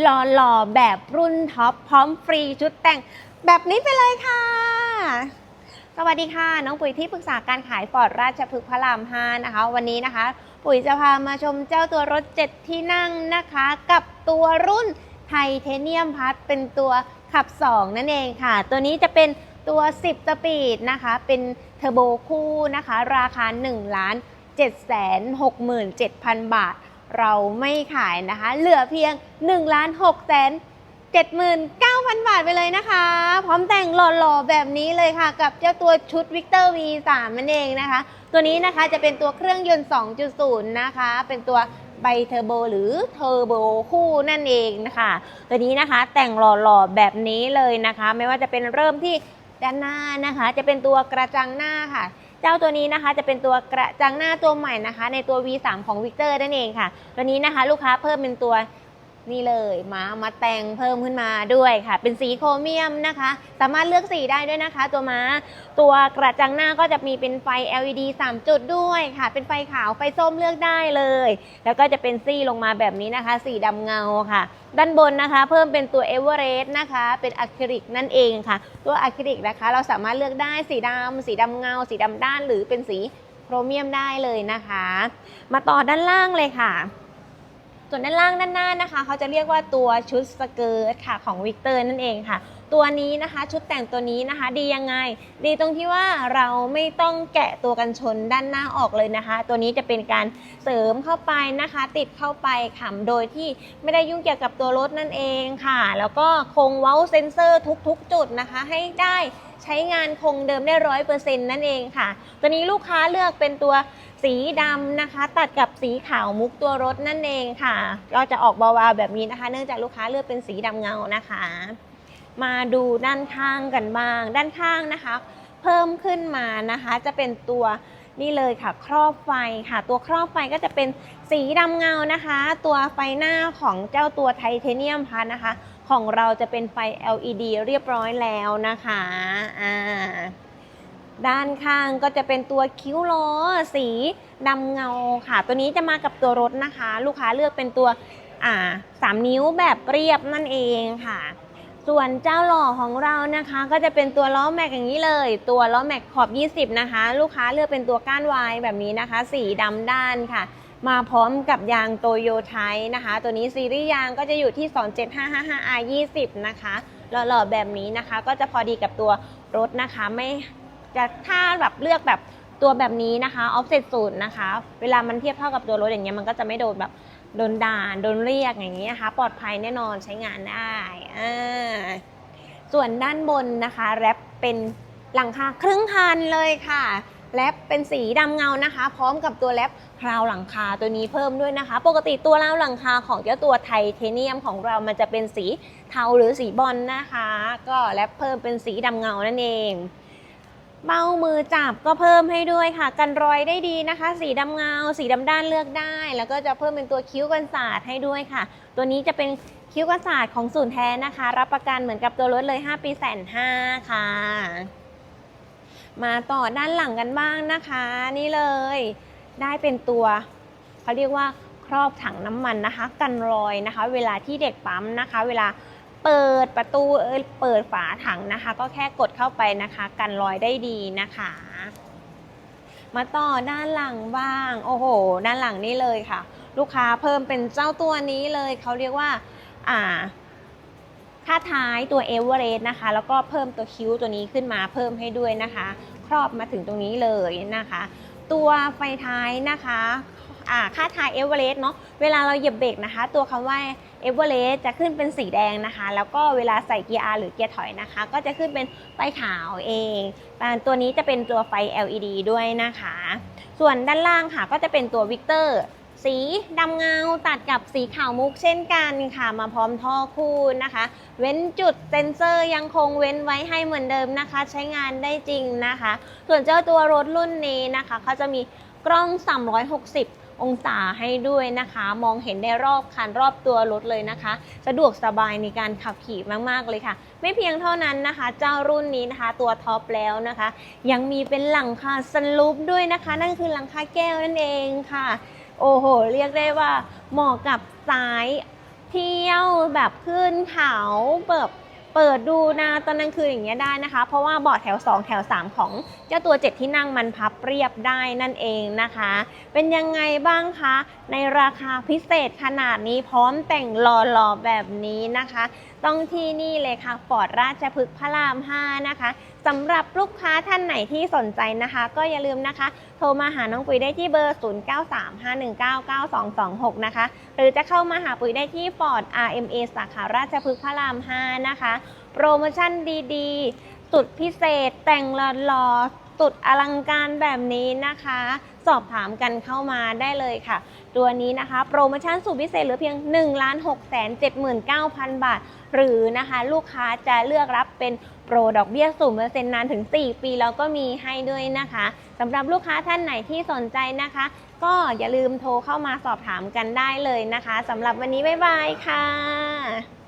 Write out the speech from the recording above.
หล่อๆ แบบรุ่นท็อปพร้อมฟรีชุดแต่งแบบนี้ไปเลยค่ะ สวัสดีค่ะ น้องปุ๋ยที่ปรึกษาการขายฟอร์ดราชพฤกษ์พระราม5นะคะ วันนี้นะคะ ปุ๋ยจะพามาชมเจ้าตัวรถ 7 ที่นั่งนะคะ กับตัวรุ่นไทเทเนียมพัทเป็นตัวขับ 2 นั่นเองค่ะ ตัวนี้จะเป็นตัว 10 สปีดนะคะ เป็นเทอร์โบคู่นะคะ ราคา 1 ล้าน767,000 บาท เราไม่ขายนะคะ เหลือเพียง1ล้าน6แสน79,000 บาทไปเลยนะคะ พร้อมแต่งหล่อๆ แบบนี้เลยค่ะ กับเจ้าตัวชุด Victor V3 นั่นเองนะคะ ตัวนี้นะคะจะเป็นตัวเครื่องยนต์ 2.0 นะคะ เป็นตัวไบเทอร์โบหรือเทอร์โบคู่นั่นเองนะคะตัวนี้นะคะแต่งหล่อๆ แบบนี้เลยนะคะ ไม่ว่าจะเป็นเริ่มที่ด้านหน้านะคะ จะเป็นตัวกระจังหน้าค่ะ เจ้าตัวนี้นะคะจะเป็นตัวกระจังหน้าตัวใหม่นะคะ ในตัว V3 ของ Victor นั่นเองค่ะ ตัวนี้นะคะลูกค้าเพิ่มเป็นตัว นี่เลยมามาแต่งเพิ่มขึ้นมาด้วยค่ะ เป็นสีโครเมียมนะคะ สามารถเลือกสีได้ด้วยนะคะ ตัวม้าตัวกระจังหน้าก็จะมีเป็นไฟ LED 3 จุดด้วยค่ะ เป็นไฟขาวไฟส้มเลือกได้เลย แล้วก็จะเป็นซี่ลงมาแบบนี้นะคะ สีดำเงาค่ะ ด้านบนนะคะ เพิ่มเป็นตัวเอเวอเรสต์นะคะ เป็นอะคริลิกนั่นเองค่ะ ตัวอะคริลิกนะคะ เราสามารถเลือกได้สีดำสีดำเงา สีดำด้านหรือเป็นสีโครเมียมได้เลยนะคะ มาต่อด้านล่างเลยค่ะ ส่วนด้านล่างด้านหน้านะคะ เขาจะเรียกว่าตัวชุดสเกิร์ตค่ะของวิกเตอร์นั่นเองค่ะ ตัวนี้นะคะชุดแต่งตัวนี้นะคะ ดียังไง ดีตรงที่ว่าเราไม่ต้องแกะตัวกันชนด้านหน้าออกเลยนะคะ ตัวนี้จะเป็นการเสริมเข้าไปนะคะ ติดเข้าไปค่ะโดยที่ไม่ได้ยุ่งเกี่ยวกับตัวรถนั่นเองค่ะ แล้วก็คงเว้าเซนเซอร์ทุกๆ จุดนะคะ ให้ได้ใช้งานคงเดิมได้ร้อยเปอร์เซ็นต์นั่นเองค่ะ ตัวนี้ลูกค้าเลือกเป็นตัว สีดำนะคะ ตัดกับสีขาวมุกตัวรถนั่นเองค่ะ ก็จะออกเบาๆแบบนี้นะคะ เนื่องจากลูกค้าเลือกเป็นสีดำเงานะคะ มาดูด้านข้างกันบ้าง ด้านข้างนะคะ เพิ่มขึ้นมานะคะ จะเป็นตัวนี่เลยค่ะ ครอบไฟค่ะ ตัวครอบไฟก็จะเป็นสีดำเงานะคะ ตัวไฟหน้าของเจ้าตัวไทเทเนียมพัทนะคะ ของเราจะเป็นไฟ LED เรียบร้อยแล้วนะคะอ่า ด้านข้างก็จะเป็นตัวคิ้วล้อสีดำเงาค่ะ ตัวนี้จะมากับตัวรถนะคะ ลูกค้าเลือกเป็นตัวอ่าสามนิ้วแบบเรียบนั่นเองค่ะ ส่วนเจ้าหล่อของเรานะคะ ก็จะเป็นตัวล้อแม็กอย่างนี้เลย ตัวล้อแม็กขอบ 20 นะคะ ลูกค้าเลือกเป็นตัวก้านวายแบบนี้นะคะ สีดำด้านค่ะ มาพร้อมกับยางโตโยไทนะคะ ตัวนี้ซีรีส์ยางก็จะอยู่ที่ 27555R 20 นะคะหล่อๆแบบนี้นะคะ ก็จะพอดีกับตัวรถนะคะไม่ จะถ้าแบบเลือกแบบตัวแบบนี้นะคะออฟเซตศูนย์นะคะ เวลามันเทียบเท่ากับตัวรถอย่างเงี้ยมันก็จะไม่โดนแบบโดนด่านโดนเรียกอย่างนี้ยนะคะ ปลอดภัยแน่นอนใช้งานได้อ่าส่วนด้านบนนะคะแรปเป็นหลังคาครึ่งคันเลยค่ะแรปเป็นสีดำเงานะคะ พร้อมกับตัวแรปราวหลังคาตัวนี้เพิ่มด้วยนะคะ ปกติตัวราวหลังคาของเจ้าตัวไทเทเนียมของเรามันจะเป็นสีเทาหรือสีบอลนะคะ ก็แรปเพิ่มเป็นสีดำเงานั่นเอง เบ้ามือจับก็เพิ่มให้ด้วยค่ะ กันรอยได้ดีนะคะ สีดำเงา สีดำด้านเลือกได้ แล้วก็จะเพิ่มเป็นตัวคิ้วกันศาสตร์ให้ด้วยค่ะ ตัวนี้จะเป็นคิ้วกันศาสตร์ของศูนย์แท้นะคะ รับประกันเหมือนกับตัวรถเลย 5 ปีแสนห้าค่ะ มาต่อด้านหลังกันบ้างนะคะ นี่เลย ได้เป็นตัวเขาเรียกว่าครอบถังน้ำมันนะคะ กันรอยนะคะ เวลาที่เด็กปั๊มนะคะ เวลา เปิดประตูเอยเปิดฝาถังนะคะ ก็แค่กดเข้าไปนะคะ กันรอยได้ดีนะคะ มาต่อด้านหลังบ้าง โอ้โห ด้านหลังนี่เลยค่ะ ลูกค้าเพิ่มเป็นเจ้าตัวนี้เลย เขาเรียกว่า อ่าค่าท้ายตัวเอเวอเรสต์นะคะ แล้วก็เพิ่มตัวคิ้วตัวนี้ขึ้นมาเพิ่มให้ด้วยนะคะ ครอบมาถึงตรงนี้เลยนะคะ ตัวไฟท้ายนะคะอ่าค่าท้ายเอเวอเรสต์เนาะเวลาเราเหยียบเบรกนะคะ ตัวคำว่า เอเวอเรสต์จะขึ้นเป็นสีแดงนะคะ แล้วก็เวลาใส่เกียร์ R หรือเกียร์ถอยนะคะ ก็จะขึ้นเป็นไฟขาวเองตัวนี้จะเป็นตัวไฟ LED ด้วยนะคะ ส่วนด้านล่างค่ะก็จะเป็นตัววิกเตอร์สีดำเงาตัดกับสีขาวมุกเช่นกันค่ะ มาพร้อมท่อคู่นะคะ เว้นจุดเซ็นเซอร์ยังคงเว้นไว้ให้เหมือนเดิมนะคะ ใช้งานได้จริงนะคะ ส่วนเจ้าตัวรถรุ่นนี้นะคะเขาจะมีกล้อง 360 องศาให้ด้วยนะคะ มองเห็นได้รอบคันรอบตัวรถเลยนะคะ สะดวกสบายในการขับขี่มาก ๆ เลยค่ะ ไม่เพียงเท่านั้นนะคะ เจ้ารุ่นนี้นะคะ ตัวท็อปแล้วนะคะ ยังมีเป็นหลังคาสลูปด้วยนะคะ นั่นคือหลังคาแก้วนั่นเองค่ะ โอ้โห เรียกได้ว่าเหมาะกับสายเที่ยวแบบขึ้นเขาเปิด เปิดดูนาตอนกลางคืนอย่างเงี้ยได้นะคะ เพราะว่าเบาะแถว 2 แถว 3 ของเจ้าตัว 7 ที่นั่งมันพับเรียบได้นั่นเองนะคะ เป็นยังไงบ้างคะ ในราคาพิเศษขนาดนี้พร้อมแต่งหล่อๆแบบนี้นะคะ ต้องที่นี่เลยค่ะฟอร์ดราชพฤกษ์พระราม 5 นะคะ สำหรับลูกค้าท่านไหนที่สนใจนะคะ ก็อย่าลืมนะคะ โทรมาหาน้องปุ๋ยได้ที่เบอร์ 0935199226 นะคะ หรือจะเข้ามาหาปุ๋ยได้ที่ Ford RMA สาขาราชพฤกษ์พระราม 5 นะคะ โปรโมชั่นดีๆ สุดพิเศษแต่งหล่อ สุดอลังการแบบนี้นะคะ สอบถามกันเข้ามาได้เลยค่ะ ตัวนี้นะคะ โปรโมชั่นสุดพิเศษเหลือเพียง 1 6 7 9 0 0 0 บาท หรือนะคะลูกค้าจะเลือกรับเป็นโปรดอกเบี้ยสูงเปอร์เซ็นต์นานถึง 4 ปีแล้วก็มีให้ด้วยนะคะสำหรับลูกค้าท่านไหนที่สนใจนะคะ ก็อย่าลืมโทรเข้ามาสอบถามกันได้เลยนะคะสำหรับวันนี้บ๊ายบายค่ะ